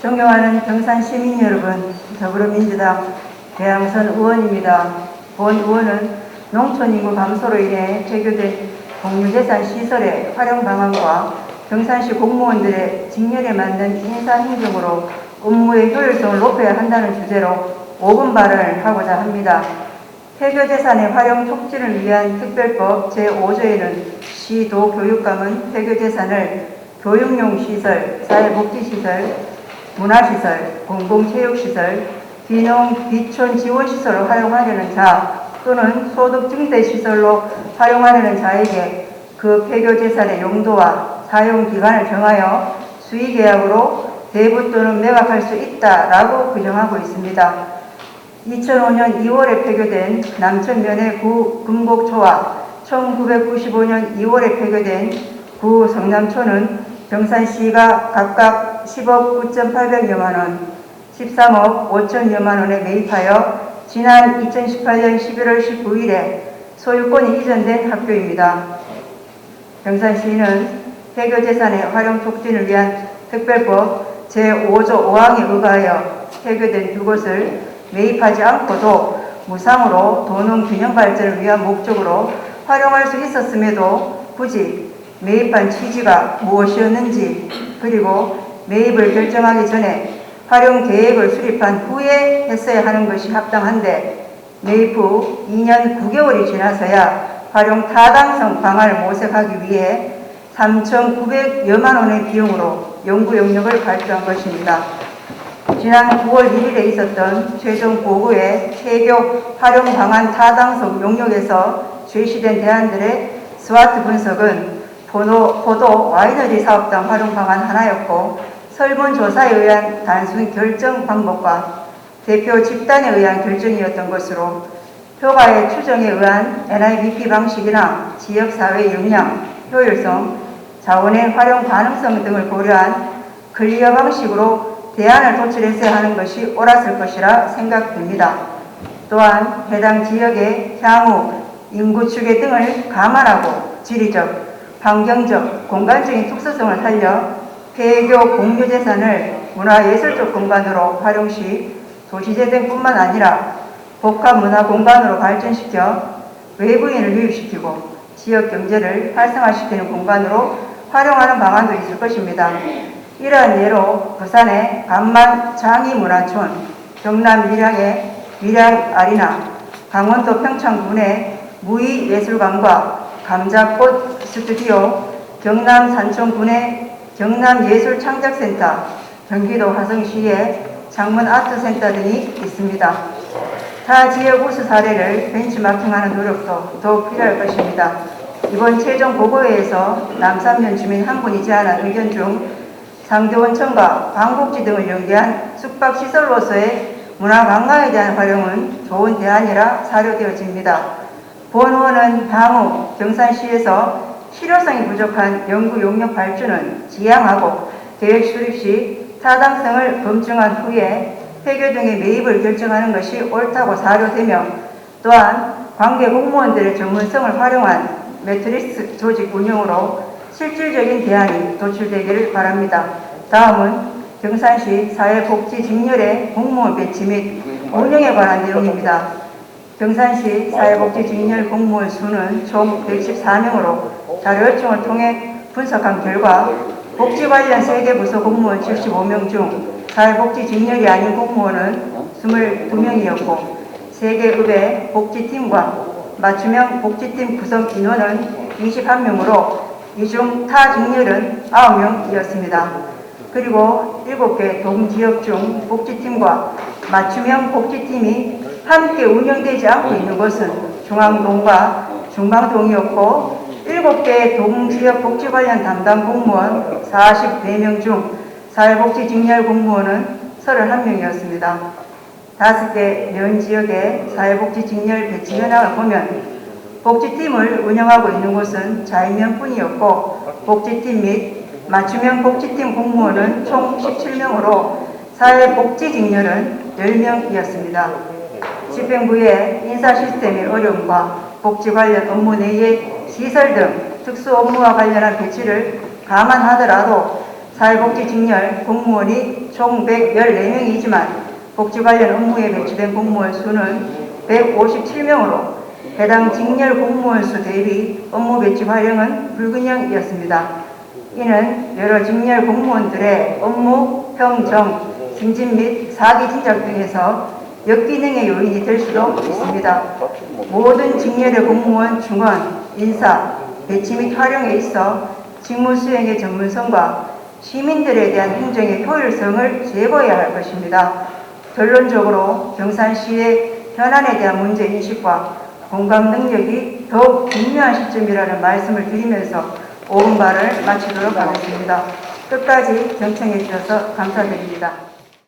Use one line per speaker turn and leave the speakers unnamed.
존경하는 경산 시민 여러분, 더불어민주당 배양선 의원입니다. 본 의원은 농촌 인구 감소로 인해 폐교된 공유재산 시설의 활용 방안과 경산시 공무원들의 직렬에 맞는 인사행정으로 업무의 효율성을 높여야 한다는 주제로 5분 발언을 하고자 합니다. 폐교재산의 활용 촉진을 위한 특별법 제5조에는 시도 교육감은 폐교재산을 교육용 시설, 사회복지시설, 문화시설, 공공체육시설, 귀농, 귀촌 지원시설로 활용하려는 자 또는 소득증대시설로 활용하려는 자에게 그 폐교재산의 용도와 사용기간을 정하여 수의계약으로 대부 또는 매각할 수 있다라고 규정하고 있습니다. 2005년 2월에 폐교된 남천면의 구 금곡초와 1995년 2월에 폐교된 구 성남초는 경산시가 각각 10억 9,800여만 원, 13억 5천여만 원에 매입하여 지난 2018년 11월 19일에 소유권이 이전된 학교입니다. 경산시는 폐교 재산의 활용 촉진을 위한 특별법 제5조 5항에 의거하여 폐교된 두 곳을 매입하지 않고도 무상으로 도농 균형 발전을 위한 목적으로 활용할 수 있었음에도 굳이 매입한 취지가 무엇이었는지 그리고 매입을 결정하기 전에 활용 계획을 수립한 후에 했어야 하는 것이 합당한데 매입 후 2년 9개월이 지나서야 활용 타당성 방안을 모색하기 위해 3,900여만 원의 비용으로 연구 용역을 발표한 것입니다. 지난 9월 1일에 있었던 최종 보고의 폐교 활용 방안 타당성 용역에서 제시된 대안들의 스와트 분석은 포도, 포도 와이너리 사업당 활용 방안 하나였고 설문조사에 의한 단순 결정 방법과 대표 집단에 의한 결정이었던 것으로 효과의 추정에 의한 NIBP 방식이나 지역사회 역량, 효율성, 자원의 활용 가능성 등을 고려한 클리어 방식으로 대안을 도출했어야 하는 것이 옳았을 것이라 생각됩니다. 또한 해당 지역의 향후 인구 추계 등을 감안하고 지리적, 환경적, 공간적인 특수성을 살려 폐교 공유재산을 문화예술적 공간으로 활용 시 도시재생뿐만 아니라 복합 문화 공간으로 발전시켜 외부인을 유입시키고 지역 경제를 활성화시키는 공간으로 활용하는 방안도 있을 것입니다. 이러한 예로 부산의 간만 장이문화촌, 경남 밀양의 밀양 아리나, 강원도 평창군의 무의예술관과 감자꽃 스튜디오, 경남 산청군의 경남예술창작센터, 경기도 화성시의 장문아트센터 등이 있습니다. 타 지역 우수 사례를 벤치마킹하는 노력도 더욱 필요할 것입니다. 이번 최종 보고회에서 남산면 주민 한 분이 제안한 의견 중 상대원청과 광복지 등을 연계한 숙박시설로서의 문화관광에 대한 활용은 좋은 대안이라 사료되어집니다. 본 의원은 향후 경산시에서 실효성이 부족한 연구 용역 발주는 지양하고 계획 수립 시 타당성을 검증한 후에 폐교 등의 매입을 결정하는 것이 옳다고 사료되며 또한 관계 공무원들의 전문성을 활용한 매트리스 조직 운영으로 실질적인 대안이 도출되기를 바랍니다. 다음은 경산시 사회복지 직렬의 공무원 배치 및 운영에 관한 내용입니다. 경산시 사회복지 직렬 공무원 수는 총 114명으로 자료 요청을 통해 분석한 결과 복지 관련 세개 부서 공무원 75명 중 사회복지직렬이 아닌 공무원은 22명이었고 세계급의 복지팀과 맞춤형 복지팀 구성 인원은 21명으로 이 중 타 직렬은 9명이었습니다. 그리고 7개 동지역 중 복지팀과 맞춤형 복지팀이 함께 운영되지 않고 있는 것은 중앙동과 중방동이었고 7개 동지역 복지 관련 담당 공무원 44명 중 사회복지 직렬 공무원은 31명이었습니다. 5개 면 지역의 사회복지 직렬 배치 현황을 보면 복지팀을 운영하고 있는 곳은 자인면뿐이었고 복지팀 및 맞춤형 복지팀 공무원은 총 17명으로 사회복지 직렬은 10명이었습니다. 집행부의 인사 시스템의 어려움과 복지 관련 업무 내의 시설 등 특수 업무와 관련한 배치를 감안하더라도 사회복지 직렬 공무원이 총 114명이지만 복지 관련 업무에 배치된 공무원 수는 157명으로 해당 직렬 공무원 수 대비 업무 배치 활용은 불균형이었습니다. 이는 여러 직렬 공무원들의 업무, 평정, 승진 및 사기 진작 등에서 역기능의 요인이 될 수도 있습니다. 모든 직렬의 공무원 중원, 인사, 배치 및 활용에 있어 직무 수행의 전문성과 시민들에 대한 행정의 효율성을 제고해야 할 것입니다. 결론적으로 경산시의 현안에 대한 문제 인식과 공감 능력이 더욱 중요한 시점이라는 말씀을 드리면서 5분 발을 마치도록 하겠습니다. 끝까지 경청해 주셔서 감사드립니다.